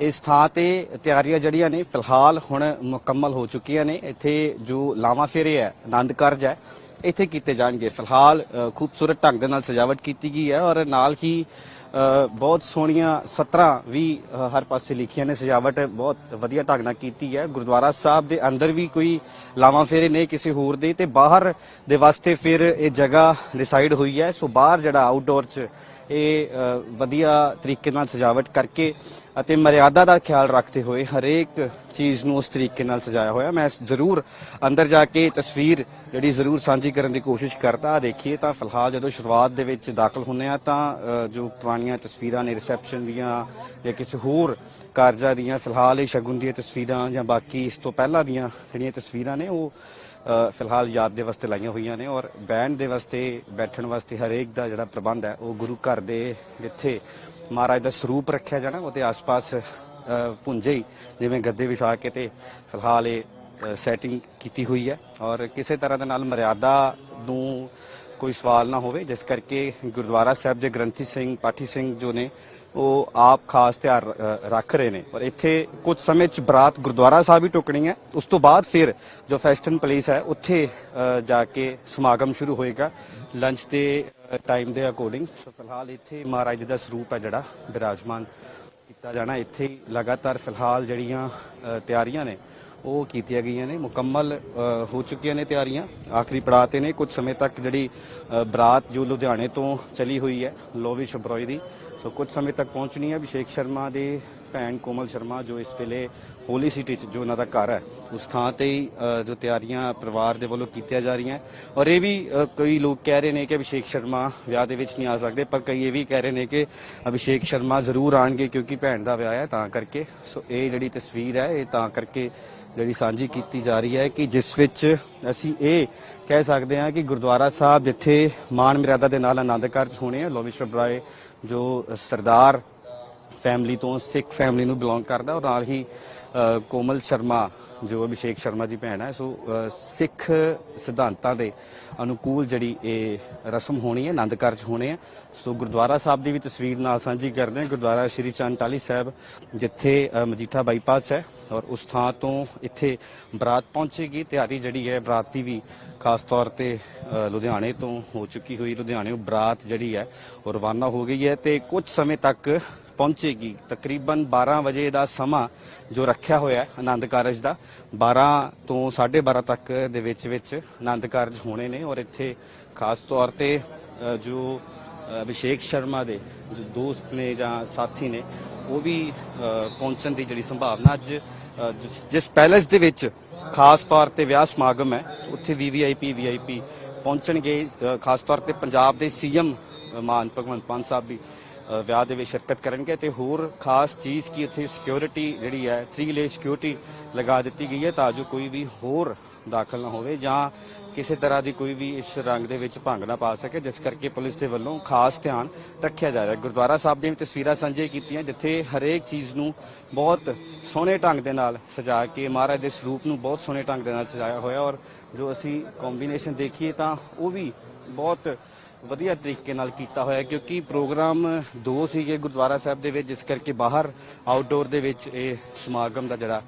ਇਸ ਥਾਂ ਤੇ ਤਿਆਰੀਆਂ ਜਿਹੜੀਆਂ ਨੇ ਫਿਲਹਾਲ ਹੁਣ ਮੁਕੰਮਲ ਹੋ ਚੁੱਕੀਆਂ ਨੇ। ਇੱਥੇ ਜੋ ਲਾਵਾ ਫੇਰੇ ਹੈ, ਆਨੰਦ ਕਾਰਜ ਹੈ, ਇੱਥੇ ਕੀਤੇ ਜਾਣਗੇ। ਫਿਲਹਾਲ ਖੂਬਸੂਰਤ ਢੰਗ ਦੇ ਨਾਲ ਸਜਾਵਟ ਕੀਤੀ ਗਈ ਹੈ ਔਰ ਨਾਲ ਹੀ ਬਹੁਤ ਸੋਹਣੀਆਂ 17 ਵੀ ਹਰ ਪਾਸੇ ਲਿਖੀਆਂ ਨੇ। ਸਜਾਵਟ ਬਹੁਤ ਵਧੀਆ ਢੰਗ ਨਾਲ ਕੀਤੀ ਹੈ। ਗੁਰਦੁਆਰਾ ਸਾਹਿਬ ਦੇ ਅੰਦਰ ਵੀ ਕੋਈ ਲਾਵਾਂ ਫੇਰੇ ਨਹੀਂ ਕਿਸੇ ਹੋਰ ਦੇ ਤੇ ਬਾਹਰ ਦੇ ਵਾਸਤੇ ਫਿਰ ਇਹ ਜਗ੍ਹਾ ਡਿਸਾਈਡ ਹੋਈ ਹੈ। ਸੋ ਬਾਹਰ ਜਿਹੜਾ ਆਊਟਡੋਰ ਚ ਇਹ ਵਧੀਆ ਤਰੀਕੇ ਨਾਲ ਸਜਾਵਟ ਕਰਕੇ ਅਤੇ ਮਰਿਆਦਾ ਦਾ ਖਿਆਲ ਰੱਖਦੇ ਹੋਏ ਹਰੇਕ ਚੀਜ਼ ਨੂੰ ਉਸ ਤਰੀਕੇ ਨਾਲ ਸਜਾਇਆ ਹੋਇਆ। ਮੈਂ ਜ਼ਰੂਰ ਅੰਦਰ ਜਾ ਕੇ ਤਸਵੀਰ ਜਿਹੜੀ ਜ਼ਰੂਰ ਸਾਂਝੀ ਕਰਨ ਦੀ ਕੋਸ਼ਿਸ਼ ਕਰਦਾ ਦੇਖੀਏ ਤਾਂ ਫਿਲਹਾਲ ਜਦੋਂ ਸ਼ੁਰੂਆਤ ਦੇ ਵਿੱਚ ਦਾਖਲ ਹੁੰਨੇ ਆ ਤਾਂ ਜੋ ਪੁਰਾਣੀਆਂ ਤਸਵੀਰਾਂ ਨੇ ਰਿਸੈਪਸ਼ਨ ਦੀਆਂ ਜਾਂ ਕਿਸੇ ਹੋਰ ਕਾਰਜਾਂ ਦੀਆਂ, ਫਿਲਹਾਲ ਇਹ ਸ਼ਗੁਨ ਦੀਆਂ ਤਸਵੀਰਾਂ ਜਾਂ ਬਾਕੀ ਇਸ ਤੋਂ ਪਹਿਲਾਂ ਦੀਆਂ ਜਿਹੜੀਆਂ ਤਸਵੀਰਾਂ ਨੇ ਉਹ ਫਿਲਹਾਲ ਯਾਦ ਦੇ ਵਾਸਤੇ ਲਾਈਆਂ ਹੋਈਆਂ ਨੇ ਔਰ ਬੈਂਡ ਦੇ ਵਾਸਤੇ ਬੈਠਣ ਵਾਸਤੇ ਹਰੇਕ ਦਾ ਜਿਹੜਾ ਪ੍ਰਬੰਧ ਹੈ, ਉਹ ਗੁਰੂ ਘਰ ਦੇ ਜਿੱਥੇ ਮਹਾਰਾਜ ਦਾ ਸਰੂਪ ਰੱਖਿਆ ਜਾਣਾ, ਉਹਦੇ ਆਸ-ਪਾਸ ਪੁੰਜੇ ਹੀ, ਜਿਵੇਂ ਗੱਦੇ ਵਿਛਾ ਕੇ ਤੇ ਫਿਲਹਾਲ ਇਹ ਸੈਟਿੰਗ ਕੀਤੀ ਹੋਈ ਹੈ। ਔਰ ਕਿਸੇ ਤਰ੍ਹਾਂ ਦੇ ਨਾਲ ਮਰਿਆਦਾ ਨੂੰ ਕੋਈ ਸਵਾਲ ਨਾ ਹੋਵੇ, ਜਿਸ ਕਰਕੇ ਗੁਰਦੁਆਰਾ ਸਾਹਿਬ ਦੇ ਗ੍ਰੰਥੀ ਸਿੰਘ, ਪਾਠੀ ਸਿੰਘ ਜੋ ਨੇ, ਉਹ ਆਪ ਖਾਸ ਧਿਆਨ ਰੱਖ ਰਹੇ ਨੇ। ਔਰ ਇੱਥੇ ਕੁਝ ਸਮੇਂ ਚ ਬਰਾਤ ਗੁਰਦੁਆਰਾ ਸਾਹਿਬ ਹੀ ਟੁਕਣੀ ਹੈ। ਉਸ ਤੋਂ ਬਾਅਦ ਫਿਰ ਜੋ ਫੈਸਟਨ ਪਲੇਸ ਹੈ, ਉੱਥੇ ਜਾ ਕੇ ਸਮਾਗਮ ਸ਼ੁਰੂ ਹੋਏਗਾ। ਲੰਚ 'ਤੇ ਟਾਈਮ ਦੇ ਅਕੋਰਡਿੰਗ ਸੋ ਫਿਲਹਾਲ ਇੱਥੇ ਮਹਾਰਾਜ ਜੀ ਦਾ ਸਰੂਪ ਹੈ ਜਿਹੜਾ, ਬਿਰਾਜਮਾਨ ਕੀਤਾ ਜਾਣਾ। ਇੱਥੇ ਹੀ ਲਗਾਤਾਰ ਫਿਲਹਾਲ ਜਿਹੜੀਆਂ ਤਿਆਰੀਆਂ ਨੇ, ਉਹ ਕੀਤੀਆਂ ਗਈਆਂ ਨੇ। ਮੁਕੰਮਲ ਹੋ ਚੁੱਕੀਆਂ ਨੇ ਤਿਆਰੀਆਂ। ਆਖਰੀ ਪੜਾਅ ਤੇ ਨੇ। ਕੁਝ ਸਮੇਂ ਤੱਕ ਜਿਹੜੀ ਬਰਾਤ ਜੋ ਲੁਧਿਆਣੇ ਤੋਂ ਚਲੀ ਹੋਈ ਹੈ ਲੋਵੀ ਸ਼ਬਰੋਈ ਦੀ। ਸੋ ਕੁਝ ਸਮੇਂ ਤੱਕ ਪਹੁੰਚਣੀ ਹੈ। ਅਭਿਸ਼ੇਕ ਸ਼ਰਮਾ ਦੇ ਭੈਣ ਕੋਮਲ ਸ਼ਰਮਾ ਜੋ ਇਸ ਵੇਲੇ ਹੋਲੀ ਸਿਟੀ ਚ ਜੋ ਉਹਨਾਂ ਦਾ ਘਰ ਹੈ, ਉਸ ਥਾਂ ਤੇ ਹੀ ਜੋ ਤਿਆਰੀਆਂ ਪਰਿਵਾਰ ਦੇ ਵੱਲੋਂ ਕੀਤੀਆਂ ਜਾ ਰਹੀਆਂ। ਔਰ ਇਹ ਵੀ ਕਈ ਲੋਕ ਕਹਿ ਰਹੇ ਨੇ ਕਿ ਅਭਿਸ਼ੇਕ ਸ਼ਰਮਾ ਵਿਆਹ ਦੇ ਵਿੱਚ ਨਹੀਂ ਆ ਸਕਦੇ, ਪਰ ਕਈ ਇਹ ਵੀ ਕਹਿ ਰਹੇ ਨੇ ਕਿ ਅਭਿਸ਼ੇਕ ਸ਼ਰਮਾ ਜ਼ਰੂਰ ਆਣਗੇ ਕਿਉਂਕਿ ਭੈਣ ਦਾ ਵਿਆਹ ਹੈ, ਤਾਂ ਕਰਕੇ। ਸੋ ਇਹ ਜਿਹੜੀ ਤਸਵੀਰ ਹੈ, ਇਹ ਤਾਂ ਕਰਕੇ ਜਿਹੜੀ ਸਾਂਝੀ ਕੀਤੀ ਜਾ ਰਹੀ ਹੈ ਕਿ ਜਿਸ ਵਿੱਚ ਅਸੀਂ ਇਹ ਕਹਿ ਸਕਦੇ ਹਾਂ ਕਿ ਗੁਰਦੁਆਰਾ ਸਾਹਿਬ ਜਿੱਥੇ ਮਾਨ ਮਰਿਆਦਾ ਦੇ ਨਾਲ ਆਨੰਦ ਕਾਰਜ ਹੋਣੇ ਆ ਲੋਵੀ ਸ਼ਬਰਾਏ ਜੋ ਸਰਦਾਰ ਫੈਮਿਲੀ ਤੋਂ, ਸਿੱਖ ਫੈਮਿਲੀ ਨੂੰ ਬਿਲੋਂਗ ਕਰਦਾ ਔਰ ਨਾਲ ਹੀ ਕੋਮਲ ਸ਼ਰਮਾ, ਜੋ ਅਭਿਸ਼ੇਕ ਸ਼ਰਮਾ ਦੀ ਭੈਣ ਹੈ, ਸੋ ਸਿੱਖ ਸਿਧਾਂਤਾਂ ਦੇ ਅਨੁਕੂਲ ਜਿਹੜੀ ਇਹ ਰਸਮ ਹੋਣੀ ਹੈ, ਆਨੰਦ ਕਾਰਜ ਹੋਣੇ ਆ। ਸੋ ਗੁਰਦੁਆਰਾ ਸਾਹਿਬ ਦੀ ਵੀ ਤਸਵੀਰ ਨਾਲ ਸਾਂਝੀ ਕਰਦੇ ਹਾਂ। ਗੁਰਦੁਆਰਾ ਸ਼੍ਰੀ ਚੰਦ ਟਾਲੀ ਸਾਹਿਬ, ਜਿੱਥੇ ਮਜੀਠਾ ਬਾਈਪਾਸ ਹੈ। ਔਰ ਉਸ ਥਾਂ ਤੋਂ ਇੱਥੇ ਬਰਾਤ ਪਹੁੰਚੇਗੀ। ਤਿਆਰੀ ਜਿਹੜੀ ਹੈ ਬਰਾਤ ਦੀ ਵੀ ਖਾਸ ਤੌਰ ਤੇ ਲੁਧਿਆਣੇ ਤੋਂ ਹੋ ਚੁੱਕੀ ਹੋਈ। ਲੁਧਿਆਣੇ ਬਰਾਤ ਜਿਹੜੀ ਹੈ ਉਹ ਰਵਾਨਾ ਹੋ ਗਈ ਹੈ ਤੇ ਕੁਝ ਸਮੇਂ ਤੱਕ ਪਹੁੰਚੇਗੀ। ਤਕਰੀਬਨ 12 ਵਜੇ ਦਾ ਸਮਾਂ ਜੋ ਰੱਖਿਆ ਹੋਇਆ ਹੈ ਆਨੰਦ ਕਾਰਜ ਦਾ 12 ਤੋਂ 12:30 ਤੱਕ ਦੇ ਵਿੱਚ ਵਿੱਚ ਆਨੰਦ ਕਾਰਜ ਹੋਣੇ ਨੇ ਔਰ ਇੱਥੇ ਖਾਸ ਤੌਰ ਤੇ ਜੋ ਅਭਿਸ਼ੇਕ ਸ਼ਰਮਾ ਦੇ ਜੋ ਦੋਸਤ ਨੇ ਜਾਂ ਸਾਥੀ ਨੇ ਉਹ ਵੀ ਪਹੁੰਚਣ ਦੀ ਜਿਹੜੀ ਸੰਭਾਵਨਾ ਅੱਜ ਜਿਸ- ਪੈਲੇਸ ਦੇ ਵਿੱਚ ਖਾਸ ਤੌਰ ਤੇ ਵਿਆਹ ਸਮਾਗਮ ਹੈ, ਉੱਥੇ ਵੀਵੀਆਈਪੀ ਵੀਆਈਪੀ ਪਹੁੰਚਣਗੇ ਖਾਸ ਤੌਰ ਤੇ ਪੰਜਾਬ ਦੇ ਸੀਐਮ ਮਾਨ ਭਗਵੰਤ ਮਾਨ ਸਾਹਿਬ ਵੀ ਵਿਆਹ ਦੇ ਵਿੱਚ ਸ਼ਿਰਕਤ ਕਰਨਗੇ ਤੇ ਹੋਰ ਖਾਸ ਚੀਜ਼ ਕੀ ਉੱਥੇ ਸਿਕਿਉਰਿਟੀ ਜਿਹੜੀ ਹੈ 3 ਲੇ ਸਿਕਿਉਰਿਟੀ ਲਗਾ ਦਿੱਤੀ ਗਈ ਹੈ ਤਾਂ ਜੋ ਕੋਈ ਵੀ ਹੋਰ ਦਾਖਲ ਨਾ ਹੋਵੇ ਜਾਂ ਕਿਸੇ ਤਰ੍ਹਾਂ ਦੀ ਕੋਈ ਵੀ ਇਸ ਰੰਗ ਦੇ ਵਿੱਚ ਭੰਗ ਨਾ ਪਾ ਸਕੇ, ਜਿਸ ਕਰਕੇ ਪੁਲਿਸ ਦੇ ਵੱਲੋਂ ਖਾਸ ਧਿਆਨ ਰੱਖਿਆ ਜਾ ਰਿਹਾ ਗੁਰਦੁਆਰਾ ਸਾਹਿਬ ਦੀਆਂ ਵੀ ਤਸਵੀਰਾਂ ਸਾਂਝੀਆਂ ਕੀਤੀਆਂ, ਜਿੱਥੇ ਹਰੇਕ ਚੀਜ਼ ਨੂੰ ਬਹੁਤ ਸੋਹਣੇ ਢੰਗ ਦੇ ਨਾਲ ਸਜਾ ਕੇ, ਮਹਾਰਾਜ ਦੇ ਸਰੂਪ ਨੂੰ ਬਹੁਤ ਸੋਹਣੇ ਢੰਗ ਦੇ ਨਾਲ ਸਜਾਇਆ ਹੋਇਆ ਔਰ ਜੋ ਅਸੀਂ ਕੰਬੀਨੇਸ਼ਨ ਦੇਖੀਏ ਤਾਂ ਉਹ ਵੀ ਬਹੁਤ ਵਧੀਆ ਤਰੀਕੇ ਨਾਲ ਕੀਤਾ ਹੋਇਆ ਕਿਉਂਕਿ ਪ੍ਰੋਗਰਾਮ ਦੋ ਸੀਗੇ ਗੁਰਦੁਆਰਾ ਸਾਹਿਬ ਦੇ ਵਿੱਚ, ਜਿਸ ਕਰਕੇ ਬਾਹਰ ਆਊਟਡੋਰ ਦੇ ਵਿੱਚ ਇਹ ਸਮਾਗਮ ਦਾ ਜਿਹੜਾ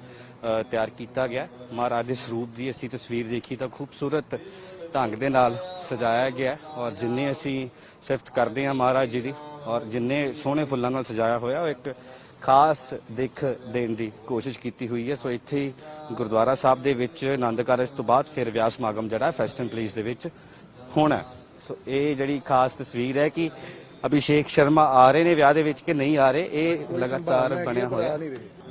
ਤਿਆਰ ਕੀਤਾ ਗਿਆ। ਮਹਾਰਾਜ ਦੇ ਸਰੂਪ ਦੀ ਅਸੀਂ ਤਸਵੀਰ ਦੇਖੀ ਤਾਂ ਖੂਬਸੂਰਤ ਢੰਗ ਦੇ ਨਾਲ ਸਜਾਇਆ ਗਿਆ ਔਰ ਜਿੰਨੇ ਅਸੀਂ ਸਿਫਤ ਕਰਦੇ ਹਾਂ ਮਹਾਰਾਜ ਜੀ ਦੀ ਔਰ ਜਿੰਨੇ ਸੋਹਣੇ ਫੁੱਲਾਂ ਨਾਲ ਸਜਾਇਆ ਹੋਇਆ ਉਹ ਇੱਕ ਖਾਸ ਦਿੱਖ ਦੇਣ ਦੀ ਕੋਸ਼ਿਸ਼ ਕੀਤੀ ਹੋਈ ਹੈ। ਸੋ ਇੱਥੇ ਹੀ ਗੁਰਦੁਆਰਾ ਸਾਹਿਬ ਦੇ ਵਿੱਚ ਆਨੰਦ ਕਾਰਜ ਤੋਂ ਬਾਅਦ ਫਿਰ ਵਿਆਹ ਸਮਾਗਮ ਜਿਹੜਾ ਫੈਸਟਨ ਪਲੇਸ ਦੇ ਵਿੱਚ ਹੋਣਾ। ਸੋ ਇਹ ਜਿਹੜੀ ਖਾਸ ਤਸਵੀਰ ਹੈ ਕਿ ਅਭਿਸ਼ੇਕ ਸ਼ਰਮਾ ਆ ਰਹੇ ਨੇ ਵਿਆਹ ਦੇ ਵਿੱਚ ਕਿ ਨਹੀਂ ਆ ਰਹੇ ਇਹ ਲਗਾਤਾਰ ਬਣਿਆ ਹੋਇਆ।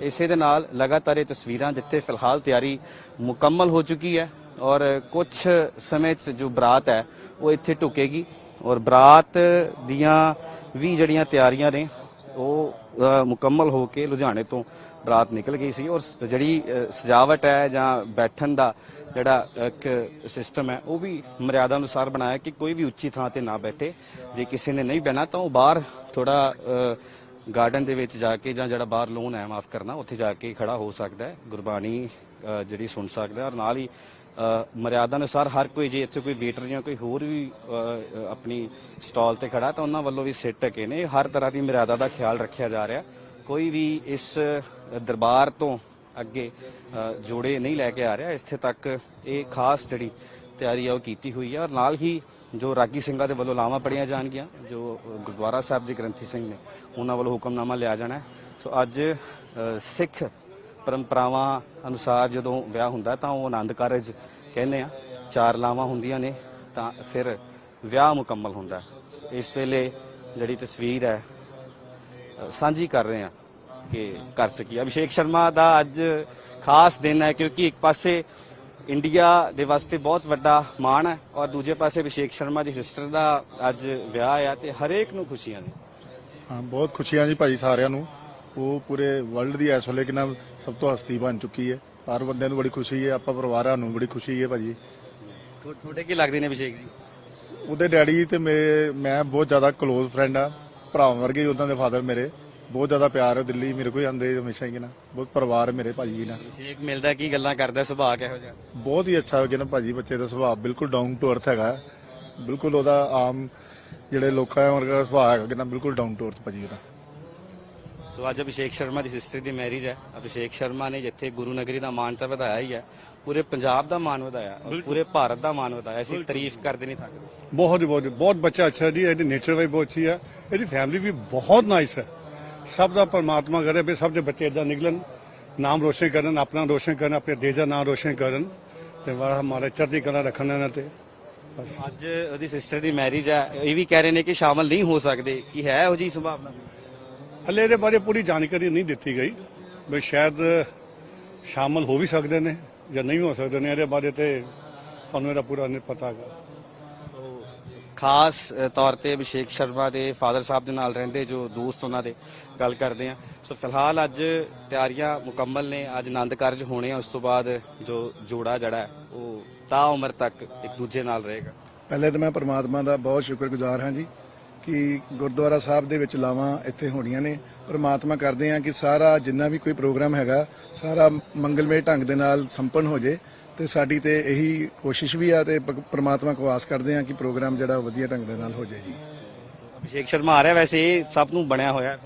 ਇਸੇ ਦੇ ਨਾਲ ਲਗਾਤਾਰ ਇਹ ਤਸਵੀਰਾਂ ਜਿੱਥੇ ਫਿਲਹਾਲ ਤਿਆਰੀ ਮੁਕੰਮਲ ਹੋ ਚੁੱਕੀ ਹੈ ਔਰ ਕੁਝ ਸਮੇਂ 'ਚ ਜੋ ਬਰਾਤ ਹੈ, ਉਹ ਇੱਥੇ ਢੁਕੇਗੀ ਔਰ ਬਰਾਤ ਦੀਆਂ ਵੀ ਜਿਹੜੀਆਂ ਤਿਆਰੀਆਂ ਨੇ, ਉਹ ਮੁਕੰਮਲ ਹੋ ਕੇ ਲੁਧਿਆਣੇ ਤੋਂ ਬਰਾਤ ਨਿਕਲ ਗਈ ਸੀ ਔਰ ਜਿਹੜੀ ਸਜਾਵਟ ਹੈ ਜਾਂ ਬੈਠਣ ਦਾ ਜਿਹੜਾ ਇੱਕ ਸਿਸਟਮ ਹੈ, ਉਹ ਵੀ ਮਰਿਆਦਾ ਅਨੁਸਾਰ ਬਣਾਇਆ ਕਿ ਕੋਈ ਵੀ ਉੱਚੀ ਥਾਂ ਤੇ ਨਾ ਬੈਠੇ। ਜੇ ਕਿਸੇ ਨੇ ਨਹੀਂ ਬਹਿਣਾ ਤਾਂ ਉਹ ਬਾਹਰ ਥੋੜਾ ਗਾਰਡਨ ਦੇ ਵਿੱਚ ਜਾ ਕੇ ਜਾਂ ਜਿਹੜਾ ਬਾਹਰ ਲੋਨ ਹੈ ਮਾਫ ਕਰਨਾ, ਉੱਥੇ ਜਾ ਕੇ ਖੜਾ ਹੋ ਸਕਦਾ ਹੈ, ਗੁਰਬਾਣੀ ਜਿਹੜੀ ਸੁਣ ਸਕਦਾ ਔਰ ਨਾਲ ਹੀ ਮਰਿਆਦਾ ਅਨੁਸਾਰ ਹਰ ਕੋਈ ਜੇ ਇੱਥੇ ਕੋਈ ਵੇਟਰ ਜਾਂ ਕੋਈ ਹੋਰ ਵੀ ਆਪਣੀ ਸਟਾਲ ਤੇ ਖੜਾ, ਤਾਂ ਉਹਨਾਂ ਵੱਲੋਂ ਵੀ ਸਿੱਟ ਕੇ ਨੇ, ਹਰ ਤਰ੍ਹਾਂ ਦੀ ਮਰਿਆਦਾ ਦਾ ਖਿਆਲ ਰੱਖਿਆ ਜਾ ਰਿਹਾ। ਕੋਈ ਵੀ ਇਸ ਦਰਬਾਰ ਤੋਂ ਅੱਗੇ ਜੋੜੇ ਨਹੀਂ ਲੈ ਕੇ ਆ ਰਿਹਾ, ਇੱਥੇ ਤੱਕ ਇਹ ਖਾਸ ਜਿਹੜੀ ਤਿਆਰੀ ਆ ਉਹ ਕੀਤੀ ਹੋਈ ਹੈ ਔਰ ਨਾਲ ਹੀ ਜੋ ਰਾਗੀ ਸਿੰਘਾਂ ਦੇ ਵੱਲੋਂ ਲਾਵਾਂ ਪੜੀਆਂ ਜਾਣਗੀਆਂ, ਜੋ ਗੁਰਦੁਆਰਾ ਸਾਹਿਬ ਦੇ ਗ੍ਰੰਥੀ ਸਿੰਘ ਨੇ, ਉਹਨਾਂ ਵੱਲੋਂ ਹੁਕਮਨਾਮਾ ਲਿਆ ਜਾਣਾ ਸੋ ਅੱਜ ਸਿੱਖ ਪਰੰਪਰਾਵਾਂ ਅਨੁਸਾਰ ਜਦੋਂ ਵਿਆਹ ਹੁੰਦਾ ਤਾਂ ਉਹ ਆਨੰਦ ਕਾਰਜ ਕਹਿੰਦੇ ਆ। ਚਾਰ ਲਾਵਾਂ ਹੁੰਦੀਆਂ ਨੇ, ਤਾਂ ਫਿਰ ਵਿਆਹ ਮੁਕੰਮਲ ਹੁੰਦਾ ਇਸ ਵੇਲੇ ਜਿਹੜੀ ਤਸਵੀਰ ਹੈ ਸਾਂਝੀ ਕਰ ਰਹੇ ਹਾਂ ਕਿ ਕਰ ਸਕੀਏ। ਅਭਿਸ਼ੇਕ ਸ਼ਰਮਾ ਦਾ ਅੱਜ ਖਾਸ ਦਿਨ ਹੈ, ਕਿਉਂਕਿ ਇੱਕ ਪਾਸੇ ਇੰਡੀਆ ਦੇ ਵਾਸਤੇ ਬਹੁਤ ਵੱਡਾ ਮਾਣ ਹੈ ਔਰ ਦੂਜੇ ਪਾਸੇ ਅਭਿਸ਼ੇਕ ਸ਼ਰਮਾ ਦੀ ਸਿਸਟਰ ਦਾ ਅੱਜ ਵਿਆਹ ਆ ਤੇ ਹਰੇਕ ਨੂੰ ਖੁਸ਼ੀਆਂ ਨੇ। ਹਾਂ ਬਹੁਤ ਖੁਸ਼ੀਆਂ ਜੀ ਭਾਈ ਸਾਰਿਆਂ ਨੂੰ। ਉਹ ਪੂਰੇ ਵਰਲਡ ਦੀ ਇਸ ਵੇਲੇ ਕਿਨਾ ਸਭ ਤੋਂ ਹਸਤੀ ਬਣ ਚੁੱਕੀ ਹੈ। ਹਰ ਬੰਦੇ ਨੂੰ ਬੜੀ ਖੁਸ਼ੀ ਹੈ ਆਪਾਂ ਪਰਿਵਾਰਾਂ ਨੂੰ ਬੜੀ ਖੁਸ਼ੀ ਹੈ ਭਾਜੀ। ਤੁਹਾਡੇ ਕੀ ਲੱਗਦੇ ਨੇ ਅਭਿਸ਼ੇਕ ਜੀ? ਉਹਦੇ ਡੈਡੀ ਤੇ ਮੇਰੇ ਮੈਂ ਬਹੁਤ ਜ਼ਿਆਦਾ ক্লোਜ਼ ਫਰੈਂਡ ਆ। ਭਰਾਵਾਂ ਵਰਗੇ ਉਹਨਾਂ ਦੇ ਫਾਦਰ ਮੇਰੇ। ਬਹੁਤ ਜ਼ਿਆਦਾ ਪਿਆਰ ਹੈ ਦਿੱਲੀ ਮੇਰੇ ਕੋਲ ਹੀ ਆਉਂਦੇ ਹਮੇਸ਼ਾ ਹੀ ਨਾ। ਬਹੁਤ ਪਰਿਵਾਰ ਹੈ ਮੇਰੇ ਭਾਜੀ ਨਾਲ। ਅਭਿਸ਼ੇਕ ਮਿਲਦਾ ਕੀ ਗੱਲਾਂ ਕਰਦਾ ਸੁਭਾਅ ਕਿਹੋ ਜਿਹਾ? ਬਹੁਤ ਹੀ ਅੱਛਾ ਹੈ ਨਾ ਭਾਜੀ ਬੱਚੇ ਦਾ ਸੁਭਾਅ ਬਿਲਕੁਲ ਡਾਊਨ ਟੂ ਅਰਥ ਹੈਗਾ। ਬਿਲਕੁਲ ਉਹਦਾ ਆਮ ਜਿਹੜੇ ਲੋਕਾਂ ਵਰਗਾ ਸੁਭਾਅ ਹੈਗਾ ਕਿ ਨਾ ਬਿਲਕੁਲ ਡਾਊਨ ਟੂ ਅਰਥ ਭਾਜੀ ਉਹਦਾ। ਸੋ ਅੱਜ ਅਭਿਸ਼ੇਕ ਸ਼ਰਮਾ ਦੀ ਸਿਸਟਰ ਦੀ ਮੈਰਿਜ ਹੈ। ਅਭਿਸ਼ੇਕ ਸ਼ਰਮਾ ਨੇ ਜਿੱਥੇ ਗੁਰੂ ਨਗਰੀ ਦਾ ਮਾਣ ਤਾਂ ਵਧਾਇਆ ਹੀ ਹੈ ਪੂਰੇ ਪੰਜਾਬ ਦਾ ਮਾਣ ਵਧਾਇਆ ਔਰ ਪੂਰੇ ਭਾਰਤ ਦਾ ਮਾਣ ਵਧਾਇਆ। ਅਸੀਂ ਤਾਰੀਫ ਕਰਦੇ ਨਹੀਂ ਥੱਕਦੇ ਬਹੁਤ ਬਹੁਤ ਬਹੁਤ ਬੱਚਾ ਅੱਛਾ ਜੀ ਇਹਦੀ ਨੇਚਰ ਵੀ ਬਹੁਤ ਅੱਛੀ ਹੈ। ਇਹਦੀ ਫੈਮਿਲੀ ਵੀ ਬਹੁਤ ਨਾਈਸ ਹੈ। ਸਭ ਦਾ ਪਰਮਾਤਮਾ ਕਰੇ ਵੀ ਸਭ ਦੇ ਬੱਚੇ ਇਦਾਂ ਨਿਕਲਣ ਨਾਮ ਰੋਸ਼ਨ ਕਰਨ ਆਪਣਾ ਰੋਸ਼ਨ ਕਰਨ ਆਪਣੇ ਦੇਸ਼ ਦਾ ਨਾਮ ਰੋਸ਼ਨ ਕਰਨ ਤੇ ਵਾਹ ਹਮਾਰੇ ਚੜ੍ਹਦੀ ਕਲਾ ਰੱਖਣ ਇਹਨਾਂ ਤੇ। ਬਸ। ਅੱਜ ਉਹਦੀ ਸਿਸਟਰ ਦੀ ਮੈਰਿਜ ਹੈ ਇਹ ਵੀ ਕਹਿ ਰਹੇ ਨੇ ਕਿ ਸ਼ਾਮਲ ਨਹੀਂ ਹੋ ਸਕਦੇ ਕੀ ਹੈ ਇਹੋ ਜੀ ਸੰਭਾਵਨਾ? ਹਲੇ ਇਹਦੇ ਬਾਰੇ ਪੂਰੀ ਜਾਣਕਾਰੀ ਨਹੀਂ ਦਿੱਤੀ ਗਈ ਵੀ ਸ਼ਾਇਦ ਸ਼ਾਮਲ ਹੋ ਵੀ ਸਕਦੇ ਨੇ ਜਾਂ ਨਹੀਂ ਹੋ ਸਕਦੇ ਨੇ ਇਹਦੇ ਬਾਰੇ ਤੇ ਸਾਨੂੰ ਇਹਦਾ ਪੂਰਾ ਨਹੀਂ ਪਤਾ ਹੈਗਾ। ਖਾਸ ਤੌਰ ਤੇ ਅਭਿਸ਼ੇਕ ਸ਼ਰਮਾ ਦੇ ਫਾਦਰ ਸਾਹਿਬ ਦੇ ਨਾਲ ਰਹਿੰਦੇ ਜੋ ਦੋਸਤ ਉਹਨਾਂ ਦੇ ਗੱਲ ਕਰਦੇ ਆ। ਸੋ ਫਿਲਹਾਲ ਅੱਜ ਤਿਆਰੀਆਂ ਮੁਕੰਮਲ ਨੇ, ਅੱਜ ਆਨੰਦ ਕਾਰਜ ਹੋਣੇ ਆ, ਉਸ ਤੋਂ ਬਾਅਦ ਜੋ ਜੋੜਾ ਜੜਾ ਉਹ ਤਾਂ ਉਮਰ ਤੱਕ ਇੱਕ ਦੂਜੇ ਨਾਲ ਰਹੇਗਾ। ਪਹਿਲੇ ਤਾਂ ਮੈਂ ਪਰਮਾਤਮਾ ਦਾ ਬਹੁਤ ਸ਼ੁਕਰਗੁਜ਼ਾਰ ਹਾਂ ਜੀ ਕਿ ਗੁਰਦੁਆਰਾ ਸਾਹਿਬ ਦੇ ਵਿੱਚ ਲਾਵਾਂ ਇੱਥੇ ਹੋਣੀਆਂ ਨੇ। ਪ੍ਰਮਾਤਮਾ ਕਰਦੇ ਹਾਂ ਕਿ ਸਾਰਾ ਜਿੰਨਾ ਵੀ ਕੋਈ ਪ੍ਰੋਗਰਾਮ ਹੈਗਾ, ਸਾਰਾ ਮੰਗਲਮਈ ਢੰਗ ਦੇ ਨਾਲ ਸੰਪੰਨ ਹੋ ਜੇ। ਤੇ ਸਾਡੀ ਤੇ ਇਹੀ ਕੋਸ਼ਿਸ਼ ਵੀ ਆ ਤੇ ਪ- ਪ੍ਰਮਾਤਮਾ ਕੋ ਆਸ ਕਰਦੇ ਹਾਂ ਕਿ ਪ੍ਰੋਗਰਾਮ ਜਿਹੜਾ ਉਹ ਵਧੀਆ ਢੰਗ ਦੇ ਨਾਲ ਹੋ ਜਾਏ ਜੀ। ਅਭਿਸ਼ੇਕ ਸ਼ਰਮਾ ਆ ਰਿਹਾ ਵੈਸੇ ਇਹ ਸਭ ਨੂੰ ਬਣਿਆ ਹੋਇਆ ਹੈ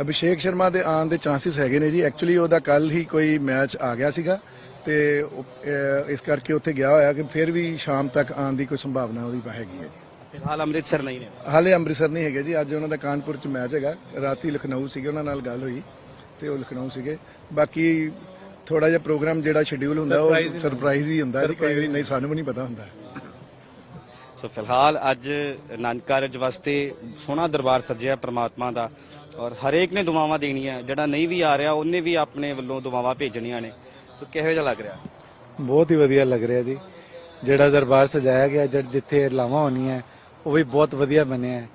ਅਭਿਸ਼ੇਕ ਸ਼ਰਮਾ ਦੇ ਆਉਣ ਦੇ ਚਾਂਸਸ ਹੈਗੇ ਨੇ ਜੀ। ਐਕਚੁਅਲੀ ਉਹਦਾ ਕੱਲ ਹੀ ਕੋਈ ਮੈਚ ਆ ਗਿਆ ਸੀਗਾ ਤੇ ਉਹ, ਅਹ, ਇਸ ਕਰਕੇ ਉੱਥੇ ਗਿਆ ਹੋਇਆ ਕਿ ਫਿਰ ਵੀ ਸ਼ਾਮ ਤੱਕ ਆਉਣ ਦੀ ਕੋਈ ਸੰਭਾਵਨਾ ਉਹਦੀ ਹੈਗੀ ਹੈ ਜੀ। ਫਿਲਹਾਲ ਅੰਮ੍ਰਿਤਸਰ ਨਹੀਂ ਨੇ। ਹਾਲੇ ਅੰਮ੍ਰਿਤਸਰ ਨਹੀਂ ਹੈਗੇ ਜੀ। ਅੱਜ ਉਹਨਾਂ ਦਾ ਕਾਨਪੁਰ ਚ ਮੈਚ ਹੈਗਾ। ਰਾਤੀ ਲਖਨਊ ਸੀਗੇ ਉਹਨਾਂ ਨਾਲ ਗੱਲ ਹੋਈ ਤੇ ਉਹ ਲਖਨਊ ਸੀਗੇ। ਬਾਕੀ ਥੋੜਾ ਜਿਹਾ ਪ੍ਰੋਗਰਾਮ ਜਿਹੜਾ ਸ਼ਡਿਊਲ ਹੁੰਦਾ ਉਹ ਸਰਪ੍ਰਾਈਜ਼ ਹੀ ਹੁੰਦਾ। ਜੀ ਕਈ ਵਾਰੀ ਨਹੀਂ ਸਾਨੂੰ ਵੀ ਨਹੀਂ ਪਤਾ ਹੁੰਦਾ। ਸੋ ਫਿਲਹਾਲ ਅੱਜ ਕਾਰਜ ਵਾਸਤੇ ਸੋਹਣਾ ਦਰਬਾਰ ਸੱਜਿਆ ਪ੍ਰਮਾਤਮਾ ਦਾ ਔਰ ਹਰੇਕ ਨੇ ਦੁਆਵਾਂ ਦੇਣੀਆਂ ਜਿਹੜਾ ਨਹੀਂ ਵੀ ਆ ਰਿਹਾ ਉਹਨੇ ਵੀ ਆਪਣੇ ਵੱਲੋਂ ਦੁਆਵਾਂ ਭੇਜਣੀਆਂ ਨੇ। ਸੋ ਕਿਹੋ ਜਿਹਾ ਲੱਗ ਰਿਹਾ? ਬਹੁਤ ਹੀ ਵਧੀਆ ਲੱਗ ਰਿਹਾ ਜੀ। ਜਿਹੜਾ ਦਰਬਾਰ ਸਜਾਇਆ ਗਿਆ ਜਿੱਥੇ ਲਾਵਾਂ ਹੋਣੀਆਂ ਉਹ ਵੀ ਬਹੁਤ ਵਧੀਆ ਬਣਿਆ ਹੈ।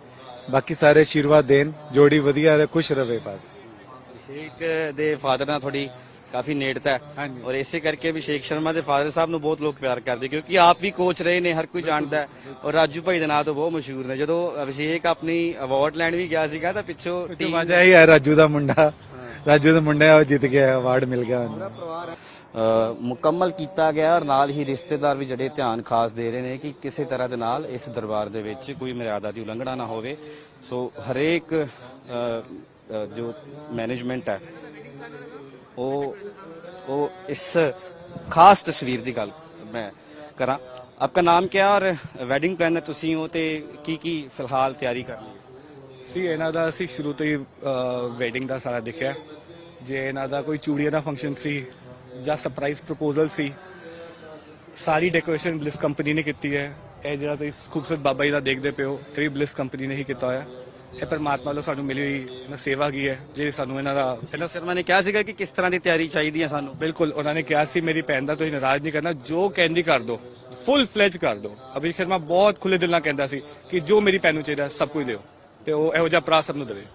ਬਾਕੀ ਸਾਰੇ ਆਸ਼ੀਰਵਾਦ ਦੇਣ ਜੋੜੀ ਵਧੀਆ ਰਹੇ ਖੁਸ਼ ਰਵੇ ਬਸ। ਅਭਿਸ਼ੇਕ ਦੇ ਫਾਦਰ ਨਾਲ ਥੋੜੀ ਕਾਫੀ ਨੇੜਤਾ ਹੈ। ਹਾਂਜੀ। ਔਰ ਇਸੇ ਕਰਕੇ ਅਭਿਸ਼ੇਕ ਸ਼ਰਮਾ ਦੇ ਫਾਦਰ ਸਾਹਿਬ ਨੂੰ ਬਹੁਤ ਲੋਕ ਪਿਆਰ ਕਰਦੇ ਕਿਉਂਕਿ ਆਪ ਵੀ ਕੋਚ ਰਹੇ ਨੇ ਹਰ ਕੋਈ ਜਾਣਦਾ ਹੈ। ਔਰ ਰਾਜੂ ਭਾਈ ਦੇ ਨਾਂ ਤੋਂ ਬਹੁਤ ਮਸ਼ਹੂਰ ਨੇ। ਜਦੋਂ ਅਭਿਸ਼ੇਕ ਆਪਣੀ ਅਵਾਰਡ ਲੈਣ ਵੀ ਗਿਆ ਸੀਗਾ ਤਾਂ ਪਿੱਛੋਂ ਟੀਮ ਵਾਜਾ ਹੀ ਹੈ ਰਾਜੂ ਦਾ ਮੁੰਡਾ। ਰਾਜੂ ਦਾ ਮੁੰਡਾ ਉਹ ਜਿੱਤ ਗਿਆ ਅਵਾਰਡ ਮਿਲ ਗਿਆ ਉਹਨੂੰ। ਅ, ਮੁਕੰਮਲ ਕੀਤਾ ਗਿਆ ਔਰ ਨਾਲ ਹੀ ਰਿਸ਼ਤੇਦਾਰ ਵੀ ਜਿਹੜੇ ਧਿਆਨ ਖਾਸ ਦੇ ਰਹੇ ਨੇ ਕਿ ਕਿਸੇ ਤਰ੍ਹਾਂ ਦੇ ਨਾਲ ਇਸ ਦਰਬਾਰ ਦੇ ਵਿੱਚ ਕੋਈ ਮਰਿਆਦਾ ਦੀ ਉਲੰਘਣਾ ਨਾ ਹੋਵੇ। ਸੋ ਹਰੇਕ ਅ, ਅ, ਜੋ ਮੈਨੇਜਮੈਂਟ ਹੈ ਉਹ ਉਹ ਇਸ ਖਾਸ ਤਸਵੀਰ ਦੀ ਗੱਲ ਮੈਂ ਕਰਾਂ। ਆਪਕਾ ਨਾਮ ਕੀ ਹੈ ਔਰ ਵੈਡਿੰਗ ਪਲਾਨਰ ਤੁਸੀਂ ਹੋ ਤੇ ਕੀ ਕੀ ਫਿਲਹਾਲ ਤਿਆਰੀ ਕਰ ਰਹੀ ਸੀ, ਇਹਨਾਂ ਦਾ ਅਸੀਂ ਸ਼ੁਰੂ ਤੋਂ ਹੀ ਵੈਡਿੰਗ ਦਾ ਸਾਰਾ ਦੇਖਿਆ। ਜੇ ਇਹਨਾਂ ਦਾ ਕੋਈ ਚੂੜੀਆਂ ਦਾ ਫੰਕਸ਼ਨ ਸੀ ਜਾਂ ਸਰਪ੍ਰਾਈਜ਼ ਪ੍ਰਪੋਜ਼ਲ ਸੀ, ਸਾਰੀ ਡੈਕੋਰੇਸ਼ਨ ਬਲਿਸ ਕੰਪਨੀ ਨੇ ਕੀਤੀ ਹੈ। ਇਹ ਜਿਹੜਾ ਤੁਸੀਂ ਖੂਬਸੂਰਤ ਬਾਬਾ ਜੀ ਦਾ ਦੇਖਦੇ ਪਿਓ ਇਹ ਵੀ ਬਲਿਸ ਕੰਪਨੀ ਨੇ ਹੀ ਕੀਤਾ ਹੋਇਆ। ਇਹ ਪਰਮਾਤਮਾ ਵੱਲੋਂ ਸਾਨੂੰ ਮਿਲੀ ਹੋਈ ਇਹਨਾਂ ਸੇਵਾ ਕੀ ਹੈ ਜੇ ਸਾਨੂੰ ਇਹਨਾਂ ਦਾ ਇਹਨਾਂ ਸ਼ਰਮਾ ਨੇ ਕਿਹਾ ਸੀਗਾ ਕਿ ਕਿਸ ਤਰ੍ਹਾਂ ਦੀ ਤਿਆਰੀ ਚਾਹੀਦੀ ਹੈ ਸਾਨੂੰ? ਬਿਲਕੁਲ ਉਹਨਾਂ ਨੇ ਕਿਹਾ ਸੀ ਮੇਰੀ ਭੈਣ ਦਾ ਤੁਸੀਂ ਨਾਰਾਜ਼ ਨਹੀਂ ਕਰਨਾ ਜੋ ਕਹਿੰਦੀ ਕਰ ਦੋ ਫੁੱਲ ਫਲੇਜ ਕਰ ਦੋ। ਅਭਿਸ਼ੇਕ ਸ਼ਰਮਾ ਬਹੁਤ ਖੁੱਲੇ ਦਿਲ ਨਾਲ ਕਹਿੰਦਾ ਸੀ ਕਿ ਜੋ ਮੇਰੀ ਭੈਣ ਨੂੰ ਚਾਹੀਦਾ ਸਭ ਕੁਝ ਦਿਓ ਤੇ ਉਹ ਇਹੋ ਜਿਹਾ ਭਰਾ ਸਭ ਨੂੰ ਦੇਵੇ।